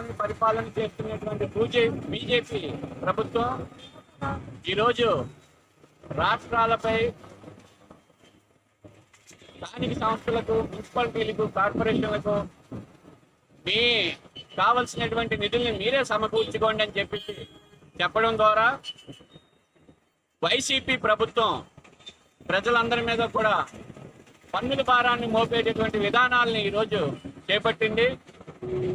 రాష్ట్రాన్ని పరిపాలన చేస్తున్నటువంటి బీజే బీజేపీ ప్రభుత్వం ఈరోజు రాష్ట్రాలపై స్థానిక సంస్థలకు మున్సిపాలిటీలకు కార్పొరేషన్లకు మీ కావలసినటువంటి నిధుల్ని మీరే సమకూర్చుకోండి అని చెప్పి చెప్పడం ద్వారా వైసీపీ ప్రభుత్వం ప్రజలందరి మీద కూడా పన్నుల భారాన్ని మోపేటటువంటి విధానాలని ఈరోజు చేపట్టింది.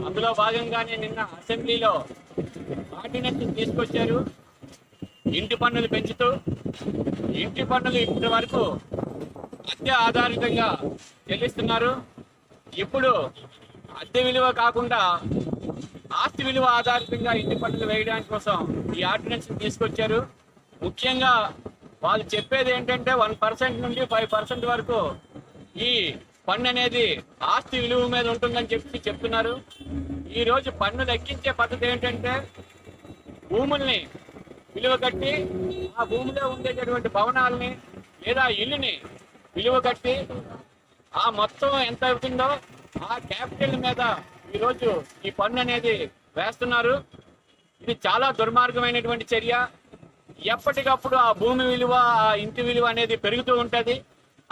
అందులో భాగంగానే నిన్న అసెంబ్లీలో ఆర్డినెన్స్ తీసుకొచ్చారు. ఇంటి పన్నులు పెంచుతూ ఇంటి పన్నులు ఇప్పటి వరకు అద్దె ఆధారితంగా చెల్లిస్తున్నారు. ఇప్పుడు అద్దె విలువ కాకుండా ఆస్తి విలువ ఆధారితంగా ఇంటి పన్నులు వేయడానికి కోసం ఈ ఆర్డినెన్స్ తీసుకొచ్చారు. ముఖ్యంగా వాళ్ళు చెప్పేది ఏంటంటే వన్ పర్సెంట్ నుండి ఫైవ్ పర్సెంట్ వరకు ఈ పన్ను అనేది ఆస్తి విలువ మీద ఉంటుందని చెప్పి చెప్తున్నారు. ఈరోజు పన్ను లెక్కించే పద్ధతి ఏంటంటే భూముల్ని విలువ కట్టి ఆ భూమిలో ఉండేటటువంటి భవనాలని లేదా ఇల్లుని విలువ కట్టి ఆ మొత్తం ఎంత అవుతుందో ఆ క్యాపిటల్ మీద ఈరోజు ఈ పన్ను అనేది వేస్తున్నారు. ఇది చాలా దుర్మార్గమైనటువంటి చర్య. ఎప్పటికప్పుడు ఆ భూమి విలువ ఆ ఇంటి విలువ అనేది పెరుగుతూ ఉంటుంది.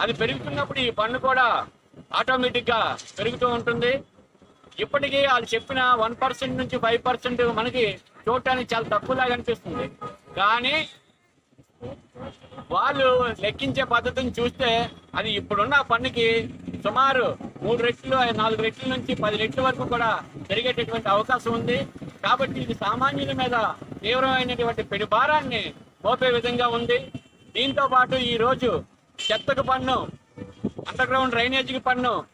అది పెరుగుతున్నప్పుడు ఈ పన్ను కూడా ఆటోమేటిక్గా పెరుగుతూ ఉంటుంది. ఇప్పటికీ వాళ్ళు చెప్పిన వన్ పర్సెంట్ నుంచి ఫైవ్ పర్సెంట్ మనకి చూడటానికి చాలా తక్కువలాగా అనిపిస్తుంది. కానీ వాళ్ళు లెక్కించే పద్ధతిని చూస్తే అది ఇప్పుడున్న పన్నుకి సుమారు మూడు రెట్లు నాలుగు రెట్ల నుంచి పది రెట్ల వరకు కూడా పెరిగేటటువంటి అవకాశం ఉంది. కాబట్టి ఇది సామాన్యుల మీద తీవ్రమైనటువంటి పెను భారాన్ని మోపే విధంగా ఉంది. దీంతో పాటు ఈ రోజు చెత్తకు పన్ను అండర్ గ్రౌండ్ డ్రైనేజీకి పన్ను.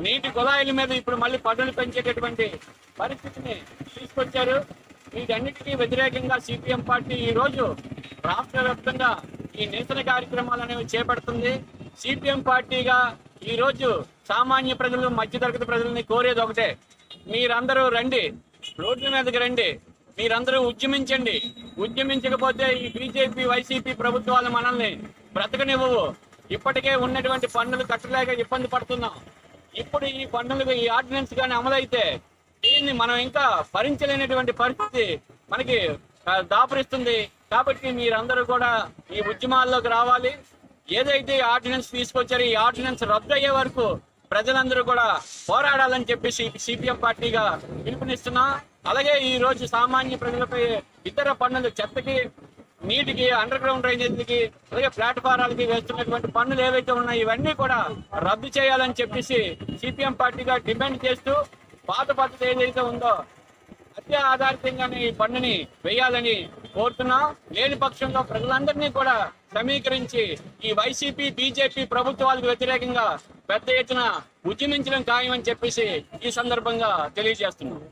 నీటి కుళాయిల మీద ఇప్పుడు మళ్ళీ పన్నులు పెంచేటటువంటి పరిస్థితిని తీసుకొచ్చారు. వీటన్నిటికీ వ్యతిరేకంగా సిపిఎం పార్టీ ఈ రోజు రాష్ట్ర వ్యాప్తంగా ఈ నిరసన కార్యక్రమాలు అనేవి చేపడుతుంది. సిపిఎం పార్టీగా ఈ రోజు సామాన్య ప్రజలు మధ్యతరగతి ప్రజల్ని కోరేది ఒకటే. మీరందరూ రండి. రోడ్ల మీదకి రండి. మీరందరూ ఉద్యమించండి. ఉద్యమించకపోతే ఈ బీజేపీ వైసీపీ ప్రభుత్వాలు మనల్ని బ్రతకనివ్వవు. ఇప్పటికే ఉన్నటువంటి పన్నులు కట్టలేక ఇబ్బంది పడుతున్నాం. ఇప్పుడు ఈ పన్నులు ఈ ఆర్డినెన్స్ కానీ అమలైతే దీన్ని మనం ఇంకా భరించలేనటువంటి పరిస్థితి మనకి దాపరిస్తుంది దాపురిస్తుంది. కాబట్టి మీరందరూ కూడా ఈ ఉద్యమాల్లోకి రావాలి. ఏదైతే ఈ ఆర్డినెన్స్ తీసుకొచ్చారో ఈ ఆర్డినెన్స్ రద్దు అయ్యే వరకు ప్రజలందరూ కూడా పోరాడాలని చెప్పేసి సిపిఎం పార్టీగా పిలుపునిస్తున్నా. అలాగే ఈ రోజు సామాన్య ప్రజలపై ఇతర పన్నులు చెత్తకి నీటికి అండర్ గ్రౌండ్ డ్రైనేజీకి అలాగే ప్లాట్ఫారాలకి వేస్తున్నటువంటి పన్నులు ఏవైతే ఉన్నాయో ఇవన్నీ కూడా రద్దు చేయాలని చెప్పేసి సిపిఎం పార్టీగా డిమాండ్ చేస్తూ పాత పద్ధతి ఏదైతే ఉందో అత్య ఆధారితంగానే ఈ పన్నుని వేయాలని కోరుతున్నాం. లేని పక్షంలో ప్రజలందరినీ కూడా సమీకరించి ఈ వైసీపీ బీజేపీ ప్రభుత్వాలకు వ్యతిరేకంగా పెద్ద ఎత్తున ఉద్యమించడం ఖాయమని చెప్పేసి ఈ సందర్భంగా తెలియజేస్తున్నాం.